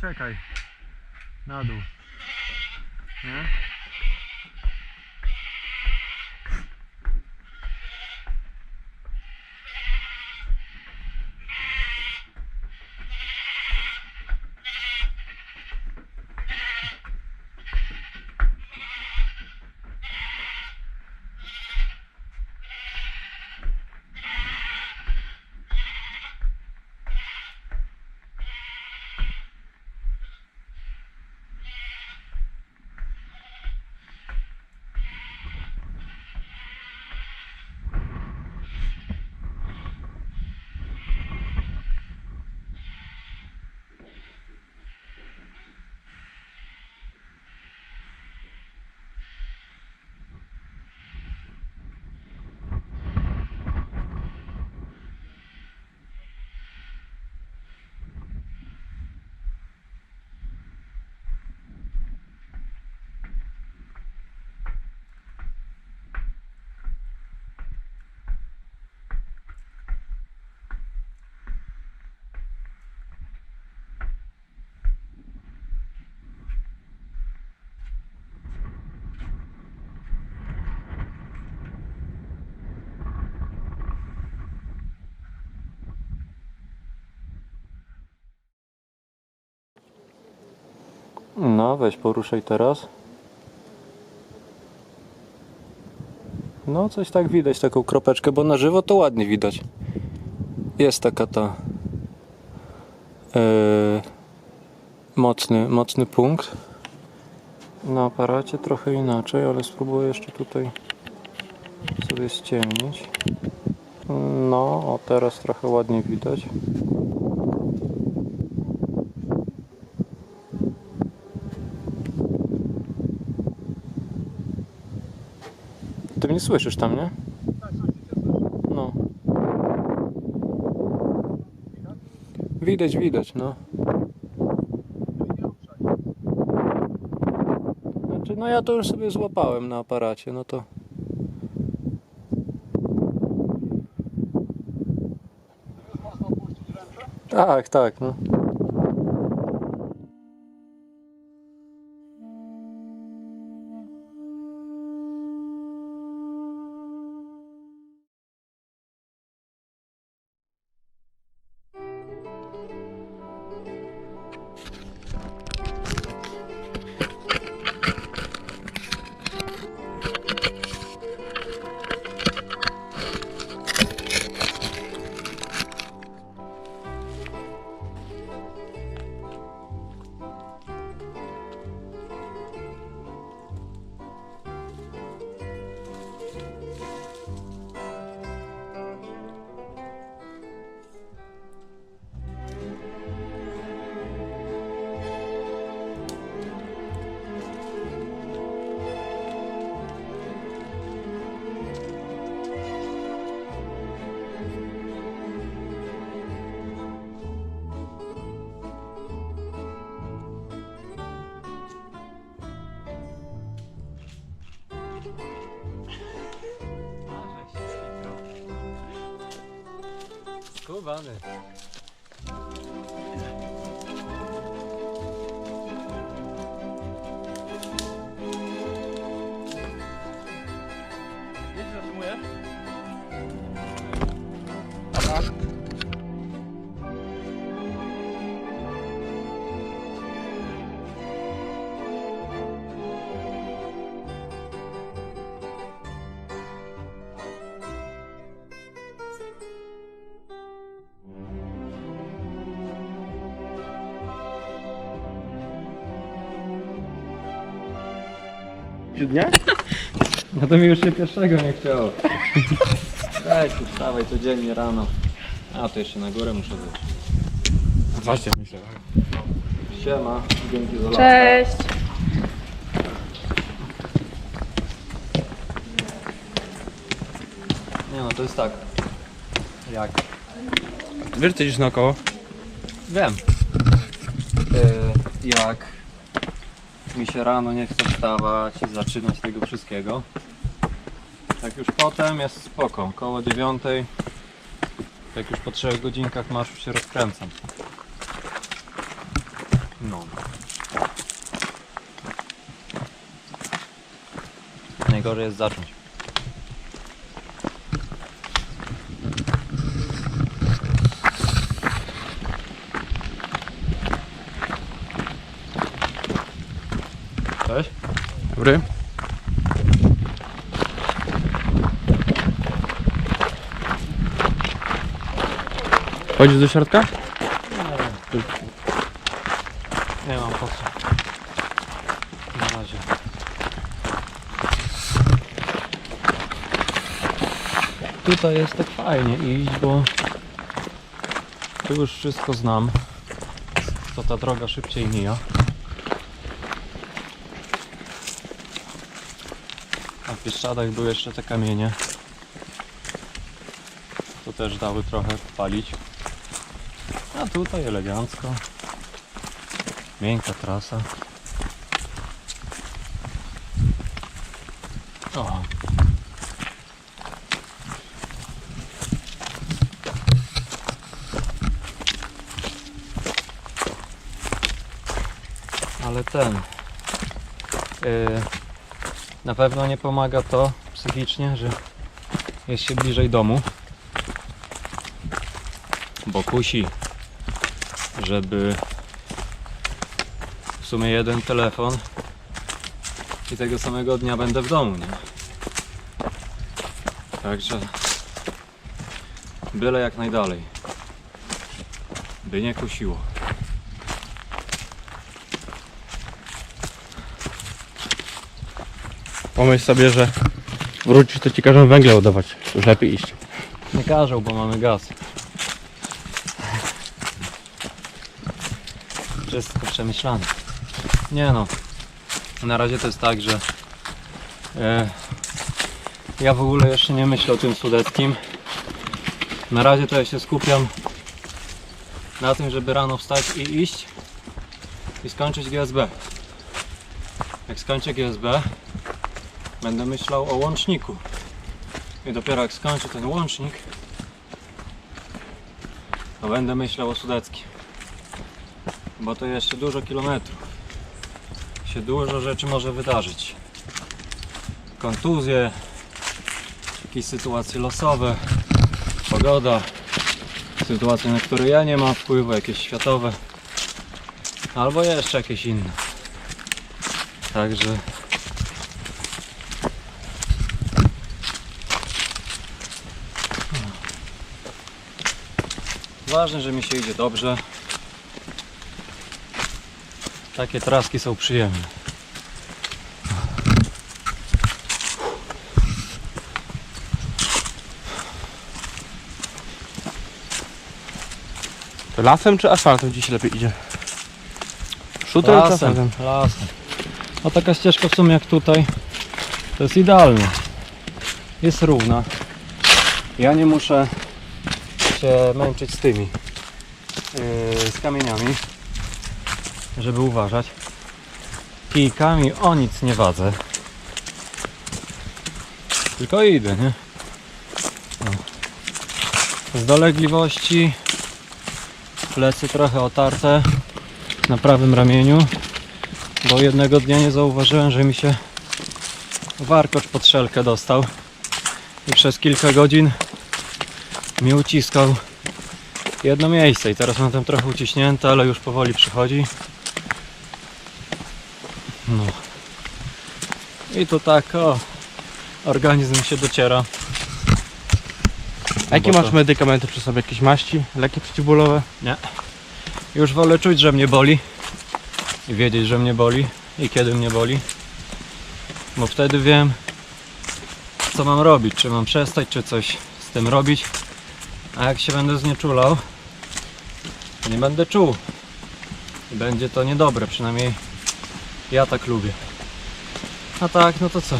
czekaj. Na dół. Nie? No, weź poruszaj teraz. No, coś tak widać, taką kropeczkę, bo na żywo to ładnie widać. Jest taka ta yy, mocny, mocny punkt. Na aparacie trochę inaczej, ale spróbuję jeszcze tutaj sobie ściemnić. No, o teraz trochę ładnie widać. Mnie słyszysz tam, nie? No. Widać, widać, no. Znaczy, no ja to już sobie złapałem na aparacie, no to... Tak, tak, no. Skubany. Dnia? No to mi już się pierwszego nie chciało. Daj tu wstawaj codziennie rano. A to jeszcze na górę muszę wyjść. Właśnie, myślę. Siema, dzięki za latę. Cześć. Nie no, to jest tak. Jak? Wiesz, co idziesz naokoło? Wiem. Yy, jak mi się rano nie chce wstawać i zaczynać tego wszystkiego. Tak już potem jest spoko. Koło dziewiątej, jak już po trzech godzinkach marszu się rozkręcam. No. Najgorzej jest zacząć. Cześć. Dobry. Chodzisz do środka? Nie mam po co. Na razie. Tutaj jest tak fajnie iść, bo tu już wszystko znam. To ta droga szybciej mija. A w Bieszczadach były jeszcze te kamienie. To też dały trochę palić. A tutaj elegancko. Miękka trasa. O. Ale ten. Yy, na pewno nie pomaga to psychicznie, że jest się bliżej domu. Bo kusi, żeby w sumie jeden telefon i tego samego dnia będę w domu, nie? Także byle jak najdalej. By nie kusiło. Pomyśl sobie, że wrócisz, to ci każą węgle ładować. Już lepiej iść. Nie każą, bo mamy gaz. Wszystko przemyślane. Nie no. Na razie to jest tak, że e, ja w ogóle jeszcze nie myślę o tym sudeckim. Na razie to ja się skupiam na tym, żeby rano wstać i iść i skończyć GSB. Jak skończę GSB, będę myślał o łączniku. I dopiero jak skończę ten łącznik, to będę myślał o Sudeckim. Bo to jeszcze dużo kilometrów. Się dużo rzeczy może wydarzyć. Kontuzje, jakieś sytuacje losowe, pogoda, sytuacje, na które ja nie mam wpływu, jakieś światowe, albo jeszcze jakieś inne. Także Ważne, że mi się idzie dobrze. Takie traski są przyjemne. To lasem czy asfaltem dziś lepiej idzie? Szutem czy Lasem, asfaltem? lasem. A taka ścieżka w sumie jak tutaj, to jest idealnie. Jest równa. Ja nie muszę się męczyć z tymi, yy, z kamieniami, żeby uważać. Kijkami o nic nie wadzę. Tylko idę, nie? Z dolegliwości plecy trochę otarte na prawym ramieniu, bo jednego dnia nie zauważyłem, że mi się warkocz pod szelkę dostał i przez kilka godzin mi uciskał jedno miejsce i teraz mam tam trochę uciśnięte, ale już powoli przychodzi. No. I to tak, o, organizm się dociera. A jakie Bo to- masz medykamenty przy sobie? Jakieś maści? Leki przeciwbólowe? Już wolę czuć, że mnie boli i wiedzieć, że mnie boli i kiedy mnie boli. Bo wtedy wiem, co mam robić. Czy mam przestać, czy coś z tym robić. A jak się będę znieczulał, to nie będę czuł. I będzie to niedobre, przynajmniej ja tak lubię. A tak, no to co?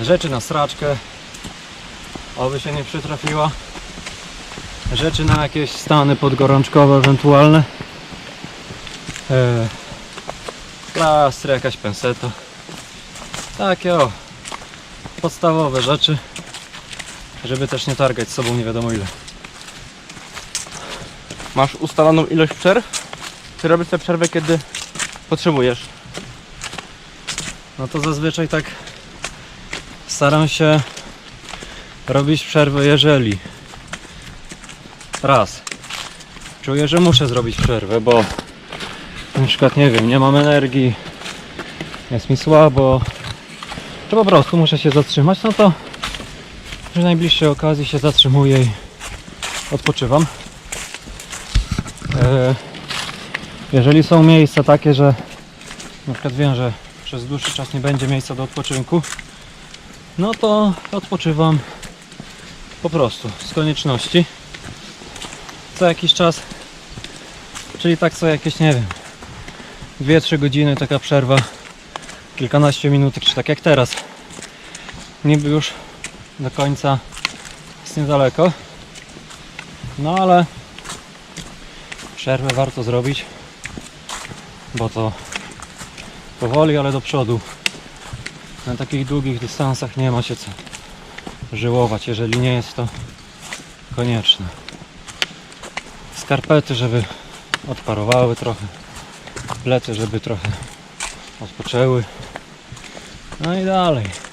Rzeczy na sraczkę. Oby się nie przytrafiła rzeczy na jakieś stany podgorączkowe ewentualne. Eee, plastry, jakaś penseta. Takie o, podstawowe rzeczy, żeby też nie targać z sobą nie wiadomo ile. Masz ustaloną ilość przerw? Czy robisz tę przerwę, kiedy potrzebujesz? No to zazwyczaj tak staram się robić przerwę, jeżeli raz czuję, że muszę zrobić przerwę, bo na przykład nie wiem, nie mam energii, jest mi słabo, czy po prostu muszę się zatrzymać, no to przy najbliższej okazji się zatrzymuję i odpoczywam. E, Jeżeli są miejsca takie, że na przykład wiem, że przez dłuższy czas nie będzie miejsca do odpoczynku, no to odpoczywam po prostu z konieczności. Co jakiś czas, czyli tak co jakieś, nie wiem, 2-3 godziny taka przerwa, kilkanaście minut, czy tak jak teraz. Niby już do końca jest niedaleko, no ale przerwę warto zrobić, bo to powoli, ale do przodu. Na takich długich dystansach nie ma się co żyłować, jeżeli nie jest to konieczne. Skarpety, żeby odparowały trochę, plecy, żeby trochę odpoczęły. No i dalej.